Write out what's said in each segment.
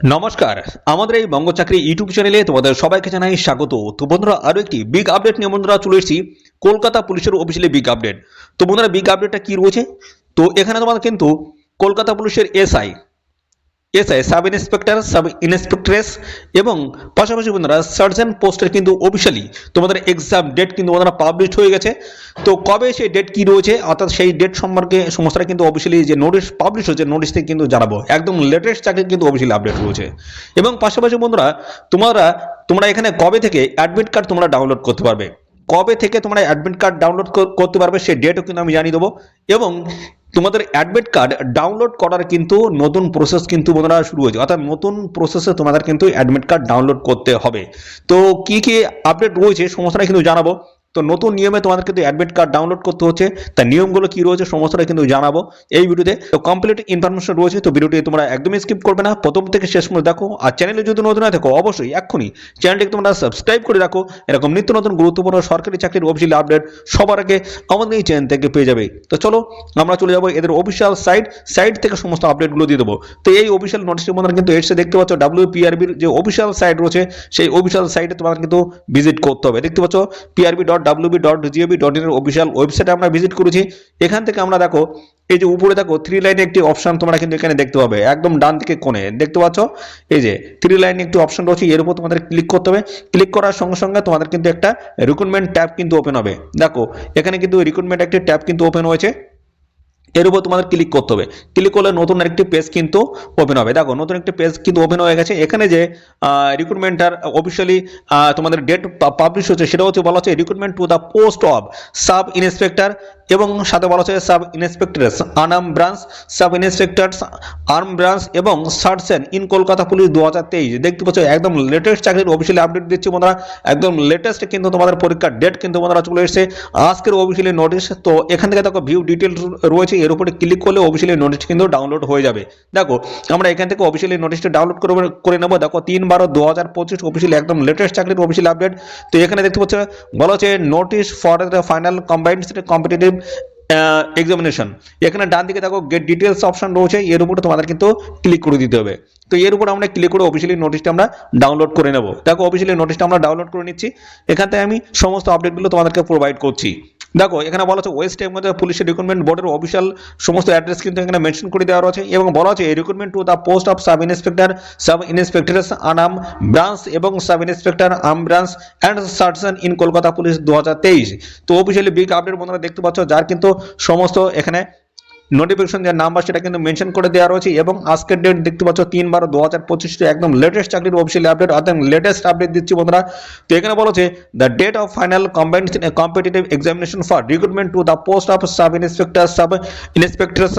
নমস্কার। আমাদের এই বঙ্গ চাকরি ইউটিউব চ্যানেলে তোমাদের সবাইকে জানাই স্বাগত। তো বন্ধুরা আরও একটি বিগ আপডেট নিয়ে বন্ধুরা চলে এসেছি। কলকাতা পুলিশের অফিসিয়ালি বিগ আপডেট তো বন্ধুরা বিগ আপডেটটা কী রয়েছে? তো এখানে তোমাদের কিন্তু কলকাতা পুলিশের SI SI sub inspector sub inspectors এবং পাশাপাশি বন্ধুরা সার্জেন্ট পোস্টের কিন্তু অফিসিয়ালি তোমাদের এক্সাম ডেট কিন্তু বন্ধুরা পাবলিশ হয়ে গেছে। তো কবে সেই ডেট কি রয়েছে? অর্থাৎ সেই ডেট সম্পর্কে সমস্তটা কিন্তু অফিসিয়ালি যে নোটিশ পাবলিশ হয়েছে নোটিশ থেকে কিন্তু জানাব। একদম লেটেস্ট চাকরির কিন্তু অফিসিয়ালি আপডেট রয়েছে। এবং পাশাপাশি বন্ধুরা তোমরা তোমরা এখানে কবে থেকে অ্যাডমিট কার্ড তোমরা ডাউনলোড করতে পারবে? কবে থেকে তোমরা অ্যাডমিট কার্ড ডাউনলোড করতে পারবে সেই ডেটও কিন্তু আমি জানিয়ে দেবো। এবং তোমাদের অ্যাডমিট কার্ড ডাউনলোড করার কিন্তু নতুন প্রসেস কিন্তু বন্ধুরা শুরু হয়েছে। অর্থাৎ নতুন প্রসেসে তোমাদের কিন্তু অ্যাডমিট কার্ড ডাউনলোড করতে হবে। তো কি কি আপডেট রয়েছে সমস্যাটা কিন্তু জানাব। তো নতুন নিয়মে তোমাদের কিন্তু অ্যাডমিট কার্ড ডাউনলোড করতে হচ্ছে। তার নিয়মগুলো কি রয়েছে সমস্তটা কিন্তু জানাব এই ভিডিওতে। তো কমপ্লিট ইনফরমেশন রয়েছে, তো ভিডিওটি তোমরা একদমই স্কিপ করবে না। প্রথম থেকে শেষ পর্যন্ত দেখো। আর চ্যানেলে যদি নতুন না থাকো অবশ্যই এক্ষুনি চ্যানেলটিকে তোমরা সাবস্ক্রাইব করে রাখো। এরকম নিত্য নতুন গুরুত্বপূর্ণ সরকারি চাকরির অফিসিয়াল আপডেট সবার আগে আমাদের এই চ্যানেল থেকে পেয়ে যাবে। তো চলো, আমরা চলে যাব এদের অফিসিয়াল সাইট সাইট থেকে সমস্ত আপডেটগুলো দিয়ে দেবো। তো এই অফিসিয়াল নোটিশের মধ্যে কিন্তু এসে দেখতে পাচ্ছ ডাব্লিউপিআরবির যে অফিসিয়াল সাইট রয়েছে, সেই অফিসিয়াল সাইটে তোমার কিন্তু ভিজিট করতে হবে। দেখতে পাচ্ছ PRB dot WB dot GOV dot ইনের অফিসিয়াল ওয়েবসাইটে আমরা ভিজিট করেছি। এখান থেকে আমরা দেখো, এই যে উপরে দেখো থ্রি লাইনে একটি অপশন তোমরা কিন্তু এখানে দেখতে পাবে। একদম ডান দিকে কোণে, দেখতে পাচ্ছ? এই যে থ্রি লাইনে একটি অপশন রয়েছে, এর উপর তোমাদের ক্লিক করতে হবে। ক্লিক করার সঙ্গে সঙ্গে তোমাদের কিন্তু একটা রিক্রুটমেন্ট ট্যাব কিন্তু ওপেন হবে। দেখো, এখানে কিন্তু রিক্রুটমেন্ট একটি ট্যাব কিন্তু ওপেন হয়েছে। এর উপর তোমাদের ক্লিক করতে হবে। ক্লিক করলে নতুন আরেকটি পেজ কিন্তু ওপেন হবে। দেখো, নতুন একটি পেজ কিন্তু ওপেন হয়ে গেছে। এখানে যে রিক্রুটমেন্টার অফিসিয়ালি তোমাদের ডেট পাবলিশ হচ্ছে, সেটা হচ্ছে বলা হচ্ছে recruitment to the post of sub inspector এবং সাথে বলা হচ্ছে sub inspectors Anam branch, sub inspectors arm branch এবং সার্জেন ইন কলকাতা পুলিশ দু হাজার তেইশ। দেখতে পাচ্ছ, একদম লেটেস্ট চাকরির অফিসিয়ালি আপডেট দিচ্ছি বন্ধুরা। একদম লেটেস্ট কিন্তু তোমাদের পরীক্ষার ডেট কিন্তু বন্ধুরা চলে এসেছে। আজকের অফিসিয়ালি নোটিশ তো এখান থেকে দেখো ভিউ ডিটেল রয়েছে, এর উপরে ক্লিক করলে অফিসিয়ালি নোটিশ কিন্তু ডাউনলোড হয়ে যাবে। দেখো, আমরা এখান থেকে অফিসিয়ালি নোটিশটা ডাউনলোড করে করে নেব। দেখো, তিন বারো দু হাজার পঁচিশ অফিসিয়ালি একদম লেটেস্ট চাকরির অফিসিয়াল আপডেট তো এখানে দেখতে পাচ্ছ, বলা হচ্ছে notice for the final combined competitive examination এখানে ডান দিকে দেখো গেট ডিটেলস অপশন রয়েছে, এর উপরে তোমাদের কিন্তু ক্লিক করে দিতে হবে। তো এর উপর আমরা ক্লিক করে অফিসিয়ালি নোটিশটা আমরা ডাউনলোড করে নেব। দেখো অফিসিয়ালি নোটিশটা আমরা ডাউনলোড করে নিচ্ছি। এখান থেকে আমি সমস্ত আপডেটগুলো তোমাদেরকে প্রোভাইড করছি। দেখো, এখানে বলা হচ্ছে ওয়েস্ট মধ্যে পুলিশের রিক্রুটমেন্ট বোর্ডের অফিসিয়াল সমস্ত অ্যাড্রেস কিন্তু এখানে মেনশন করে দেওয়া রয়েছে এবং বলা হচ্ছে recruitment to the post of sub inspector sub inspectors Anam branch এবং sub inspector arm branch and sergeant in Kolkata police দু হাজার তেইশ। তো অফিসিয়ালি বিগ আপডেট বন্ধুরা দেখতে পাচ্ছ, যার কিন্তু সমস্ত এখানে নোটিফিকেশন যে নাম্বার সেটা কিন্তু মেনশন করে দেওয়া রয়েছে এবং আজকের ডেট দেখতে পাচ্ছ তিন বারো দু হাজার পঁচিশ একদম লেটেস্ট চাকরির অফিসিয়ালি আপডেট অর্থাৎ লেটেস্ট আপডেট দিচ্ছি বন্ধুরা। তো এখানে বলা হচ্ছে the date of final competitive examination for recruitment to the post of sub inspector sub inspectors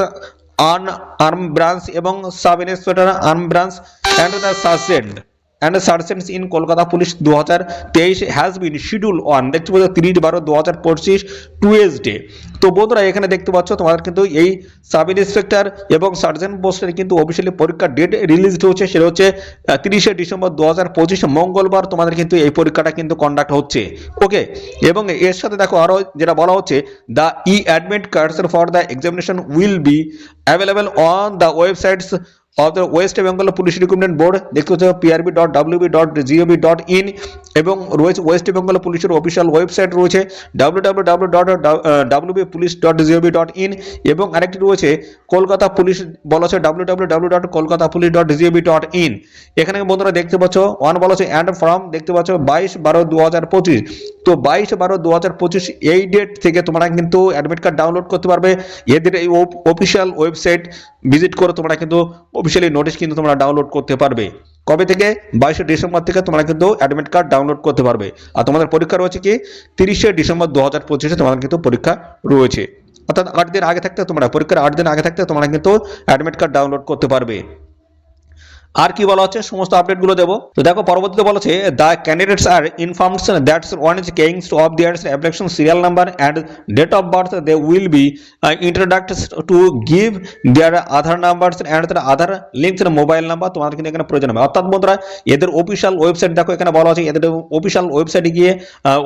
unarmed branch এবং sub inspector arm branch and the sergeant and sergeants in Kolkata police দু হাজার তেইশ হ্যাজ বিন শিডিউল ওয়ান দেখতে পাচ্ছ তিরিশ বারো দু হাজার পঁচিশ টু এস ডে তো বন্ধুরা, এখানে দেখতে পাচ্ছ, তোমাদের কিন্তু এই সাব ইন্সপেক্টর এবং সার্জেন্ট পোস্টের কিন্তু অফিসিয়ালি পরীক্ষার ডেট রিলিজ হচ্ছে। সেটা হচ্ছে তিরিশে ডিসেম্বর দু হাজার পঁচিশে, মঙ্গলবার তোমাদের কিন্তু এই পরীক্ষাটা কিন্তু কন্ডাক্ট হচ্ছে। ওকে? এবং এর সাথে দেখো আরও যেটা বলা হচ্ছে the e admit cards for the examination will be available on the websites of the West Bengal police recruitment board দেখতে হচ্ছে PRB dot WB dot GOV dot in এবং রয়েছে ওয়েস্ট বেঙ্গল পুলিশের অফিসিয়াল ওয়েবসাইট রয়েছে W W W dot WB police dot GOV dot in এবং আরেকটি রয়েছে Kolkata police বলা হচ্ছে W W W dot Kolkata police dot GOV dot in এখানে বন্ধুরা দেখতে পাচ্ছ ওয়ান বলা হচ্ছে অ্যান্ড ফর্ম দেখতে পাচ্ছ বাইশ বারো দু হাজার পঁচিশ। তো বাইশ বারো দু হাজার পঁচিশ এই ডেট থেকে তোমরা কিন্তু অ্যাডমিট কার্ড ডাউনলোড করতে পারবে। এদের এই অফিসিয়াল ওয়েবসাইট ভিজিট করে তোমরা কিন্তু অফিসিয়ালি নোটিশ কিন্তু তোমরা ডাউনলোড করতে পারবে। কবে থেকে? বাইশে ডিসেম্বর থেকে তোমরা কিন্তু অ্যাডমিট কার্ড ডাউনলোড করতে পারবে। আর তোমাদের পরীক্ষা রয়েছে কি? তিরিশে ডিসেম্বর দু হাজার পঁচিশে তোমাদের কিন্তু পরীক্ষা রয়েছে। অর্থাৎ আট দিন আগে থাকতে তোমরা, পরীক্ষার আট দিন আগে থাকতে তোমরা কিন্তু অ্যাডমিট কার্ড ডাউনলোড করতে পারবে। আর কি বলা হচ্ছে? সমস্ত আপডেটগুলো দেবো। তো দেখো, পরবর্তীতে বলা হচ্ছে the candidates are informed that's one is keyings of their application serial number and date of birth they will be introduced to give their Aadhaar numbers and তার আধার লিঙ্কস মোবাইল নাম্বার তোমাদের কিন্তু এখানে প্রয়োজন হবে। অর্থাৎ বন্ধুরা, এদের অফিসিয়াল ওয়েবসাইট দেখো, এখানে বলা আছে এদের অফিসিয়াল ওয়েবসাইটে গিয়ে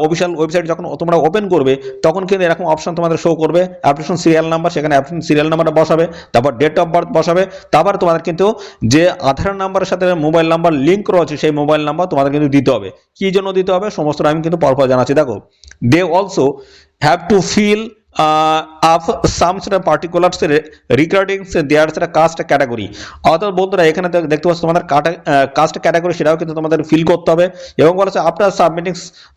অফিসিয়াল ওয়েবসাইট যখন তোমরা ওপেন করবে, তখন কিন্তু এরকম অপশন তোমাদের শো করবে। অ্যাপ্লিকেশন সিরিয়াল নাম্বার সেখানে অ্যাপ্লিকেশন সিরিয়াল নাম্বারটা বসাবে, তারপর ডেট অফ বার্থ বসাবে, তারপর তোমাদের কিন্তু যে আধার নাম্বারের সাথে মোবাইল নাম্বার লিঙ্ক করা আছে সেই মোবাইল নাম্বার তোমাদের কিন্তু দিতে হবে। কী জন্য দিতে হবে? সমস্তটা আমি কিন্তু পরপর জানাচ্ছি। দেখো they also have to fill up some সেটা পার্টিকুলার রিগার্ডিং দেয়ার সেটা কাস্ট ক্যাটাগরি অর্থাৎ বন্ধুরা, এখানে দেখ- দেখতে পাচ্ছ তোমাদের কাস্ট ক্যাটাগরি সেটাও কিন্তু তোমাদের ফিল করতে হবে। এবং বলা হচ্ছে after submitting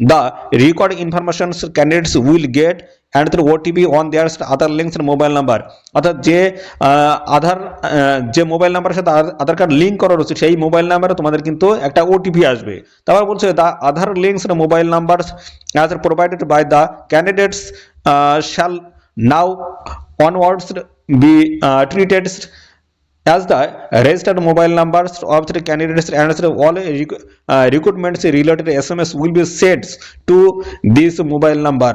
the record information candidates will get and through OTP on their Aadhaar links mobile number অর্থাৎ যে আধার যে মোবাইল নাম্বারের সাথে আধার- কার্ড লিঙ্ক করা রয়েছে সেই মোবাইল নাম্বারে তোমাদের কিন্তু একটা ওটিপি আসবে। তারপর বলছে the Aadhaar links mobile number as provided by the candidates shall now be uh, treated as the registered mobile numbers of the candidates and all rec- uh, recruitments related SMS will be sent to this mobile number.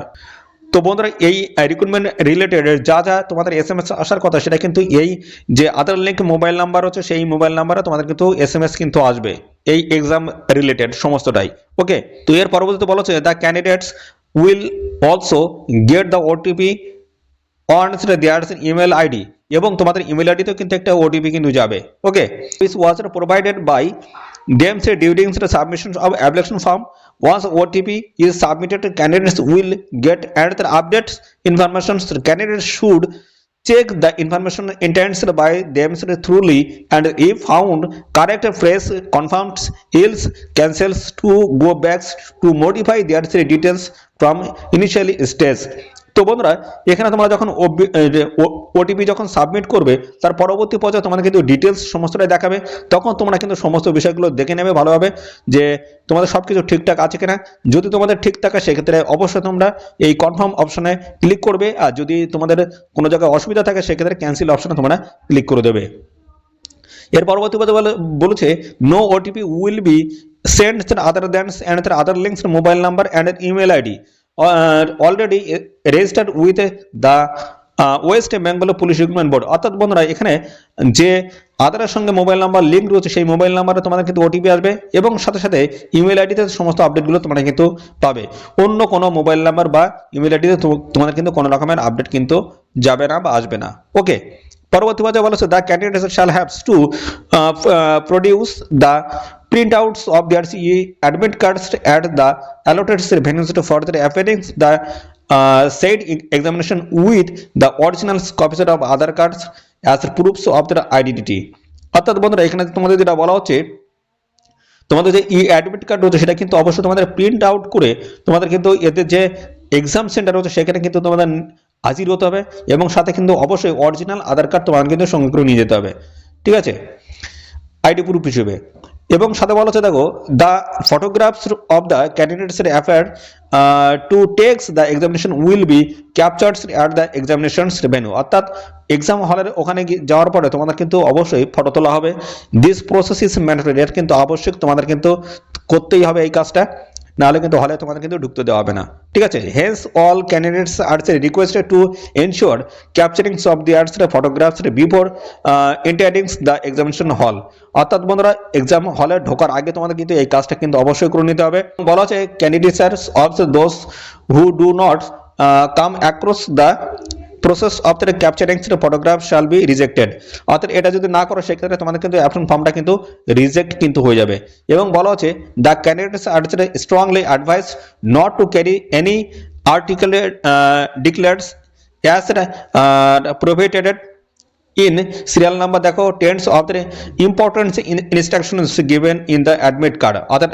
তো বন্ধুরা, এই recruitment related যা যা তোমাদের S M S আসার কথা, সেটা কিন্তু এই যে আধার লিঙ্ক মোবাইল নাম্বার হচ্ছে, সেই মোবাইল নাম্বারে তোমাদের কিন্তু এস এম এস কিন্তু আসবে। এই এক্সাম রিলেটেড সমস্তটাই। ওকে তো এর পরবর্তীতে বলা হচ্ছে the candidates will also get the OTP on their email ID এবং তোমাদের ইমেল আইডিতেও কিন্তু একটা ওটিপি কিন্তু যাবে। Okay this was provided by them say during submission of application form Once OTP is submitted, candidates will get another updates information. Candidates should check the information entered by themselves thoroughly and if found correct phrase confirms else cancels to go back to modify their details from initial stage তো বন্ধুরা, এখানে তোমরা যখন OTP যখন submit করবে, তার পরবর্তী পর্যায়ে তোমাদের কিন্তু ডিটেলস সমস্তটাই দেখাবে। তখন তোমরা কিন্তু সমস্ত বিষয়গুলো দেখে নেবে ভালোভাবে যে তোমাদের সব কিছু ঠিকঠাক আছে কিনা। যদি তোমাদের ঠিক থাকে, সেক্ষেত্রে অবশ্যই তোমরা এই কনফার্ম অপশনে ক্লিক করবে। আর যদি তোমাদের কোনো জায়গায় অসুবিধা থাকে, সেক্ষেত্রে ক্যান্সেল অপশনে তোমরা ক্লিক করে দেবে। এর পরবর্তী পদে বলে- বলেছে no OTP will be send other than and other links mobile number and email ID already registered with the West Bengal police recruitment board অর্থাৎ বন্ধুরা, এখানে যে আধারের সঙ্গে মোবাইল নাম্বার লিঙ্ক রয়েছে, সেই মোবাইল নাম্বারে তোমাদের কিন্তু ওটিপি আসবে এবং সাথে সাথে ইমেল আইডিতে সমস্ত আপডেটগুলো তোমরা কিন্তু পাবে। অন্য কোনো মোবাইল নাম্বার বা ইমেল আইডিতে তোমাদের কিন্তু কোনো রকমের আপডেট কিন্তু যাবে না বা আসবে না। ওকে পরবর্তী পর্যায়ে বলা হচ্ছে the candidates shall have to produce the printouts of their CE admit cards at the allotted venues to further appearance the uh, said e- examination with the original copies of other cards as proofs of their identity অর্থাৎ বন্ধুরা এখানে তোমাদের যেটা বলা হচ্ছে তোমাদের যে e admit card রয়েছে সেটা কিন্তু অবশ্যই তোমাদের প্রিন্ট আউট করে তোমাদের কিন্তু এদের যে এক্সাম সেন্টার রয়েছে সেখানে কিন্তু তোমাদের হাজির হতে হবে এবং সাথে কিন্তু অবশ্যই অরিজিনাল আধার কার্ড তোমাদের কিন্তু সঙ্গে করে নিয়ে যেতে হবে। ঠিক আছে? আইডি প্রুফ হিসেবে। এবং সাথে বলা হচ্ছে, দেখো the photographs of the candidates appear to takes the examination will be captures at the examinations venue অর্থাৎ এক্সাম হলের ওখানে যাওয়ার পরে তোমাদের কিন্তু অবশ্যই ফটো তোলা হবে। দিস প্রসেস ইজ ম্যান্ডেটরি এর কিন্তু আবশ্যক তোমাদের কিন্তু করতেই হবে এই কাজটা। নাহলে কিন্তু হলে তোমাদের কিন্তু ঢুকতে দেওয়া হবে না। ঠিক আছে? Hence all candidates are requested to ensure capturing of the arts photographs before entering the examination hall অর্থাৎ বন্ধুরা এক্সাম হলে ঢোকার আগে তোমাদের কিন্তু এই কাজটা কিন্তু অবশ্যই করে নিতে হবে। বলা হচ্ছে candidates of those who do not come across the process of the capturing photograph shall be rejected অর্থাৎ এটা যদি না করো, সেক্ষেত্রে তোমাদের কিন্তু অ্যাপশন ফর্মটা কিন্তু রিজেক্ট কিন্তু হয়ে যাবে। এবং বলা হচ্ছে the candidates are strongly advise not to carry any article declares as provided in serial number দেখো ten of the important instructions given in the admit card অর্থাৎ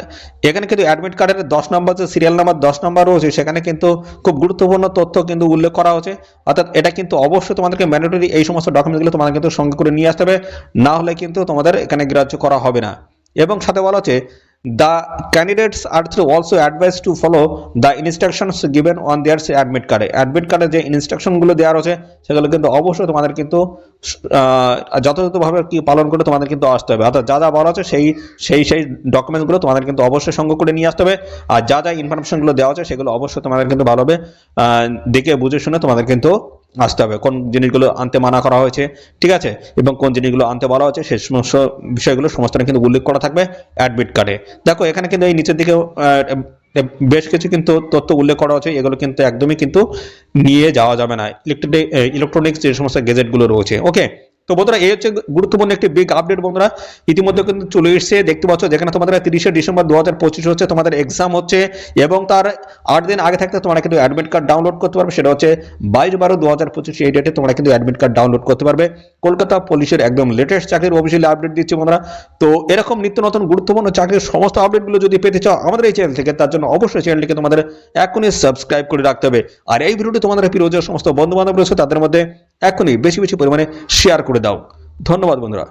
এখানে কিন্তু অ্যাডমিট কার্ডের দশ নম্বর যে সিরিয়াল নাম্বার দশ নম্বর রয়েছে, সেখানে কিন্তু খুব গুরুত্বপূর্ণ তথ্য কিন্তু উল্লেখ করা হচ্ছে অর্থাৎ এটা কিন্তু অবশ্যই তোমাদেরকে ম্যান্ডেটরি এই সমস্ত ডকুমেন্টগুলো তোমাদের কিন্তু সঙ্গে করে নিয়ে আসতে হবে, না হলে কিন্তু তোমাদের এখানে গ্রাহ্য করা হবে না। এবং সাথে বলা হচ্ছে the candidates are also advise to follow the instructions given on their admit কার্ডে অ্যাডমিট কার্ডে যে ইনস্ট্রাকশনগুলো দেওয়া রয়েছে, সেগুলো কিন্তু অবশ্যই তোমাদের কিন্তু যথাযথভাবে কি পালন করে তোমাদের কিন্তু আসতে হবে। অর্থাৎ যা যা বলা আছে সেই সেই সেই ডকুমেন্টসগুলো তোমাদের কিন্তু অবশ্যই সঙ্গে করে নিয়ে আসতে হবে। আর যা যা ইনফরমেশনগুলো দেওয়া আছে, সেগুলো অবশ্যই তোমাদের কিন্তু ভালোভাবে দেখে বুঝে শুনে তোমাদের কিন্তু আসতে হবে। কোন জিনিসগুলো আনতে মানা করা হয়েছে, ঠিক আছে? এবং কোন জিনিসগুলো আনতে বলা হয়েছে সেই সমস্ত বিষয়গুলো সমস্ত কিন্তু উল্লেখ করা থাকবে অ্যাডমিট কার্ডে দেখো, এখানে কিন্তু এই নিচের দিকে বেশ কিছু কিন্তু তথ্য উল্লেখ করা হয়েছে, এগুলো কিন্তু একদমই কিন্তু নিয়ে যাওয়া যাবে না। ইলেকট্রিক ইলেকট্রনিক্স যে সমস্ত গেজেটগুলো রয়েছে ওকে তো বন্ধুরা, এই হচ্ছে গুরুত্বপূর্ণ একটি বিগ আপডেট বন্ধুরা। ইতিমধ্যে কিন্তু চলে এসেছে, দেখতে পাচ্ছ, যেখানে তোমাদের তিরিশে ডিসেম্বর দু হাজার পঁচিশ হচ্ছে তোমাদের এক্সাম হচ্ছে এবং তার আট দিন আগে থাকতে তোমরা কিন্তু অ্যাডমিট কার্ড ডাউনলোড করতে পারবে। সেটা হচ্ছে বাইশ বারো দু হাজার পঁচিশ এই ডেটে তোমরা কিন্তু অ্যাডমিট কার্ড ডাউনলোড করতে পারবে। কলকাতা পুলিশের একদম লেটেস্ট চাকরির অফিসিয়ালি আপডেট দিচ্ছে বন্ধুরা। তো এরকম নিত্য নতুন গুরুত্বপূর্ণ চাকরির সমস্ত আপডেটগুলো যদি পেতে চাও, আমাদের এই চ্যানেল থেকে, তার জন্য অবশ্যই চ্যানেলটিকে তোমাদের এখনই সাবস্ক্রাইব করে রাখতে হবে। আর এই ভিডিওটি তোমাদের প্রিয় যে সমস্ত বন্ধু বান্ধব রয়েছে, তাদের মধ্যে এখনই বেশি বেশি পরিমাণে শেয়ার করে দাও। ধন্যবাদ বন্ধুরা।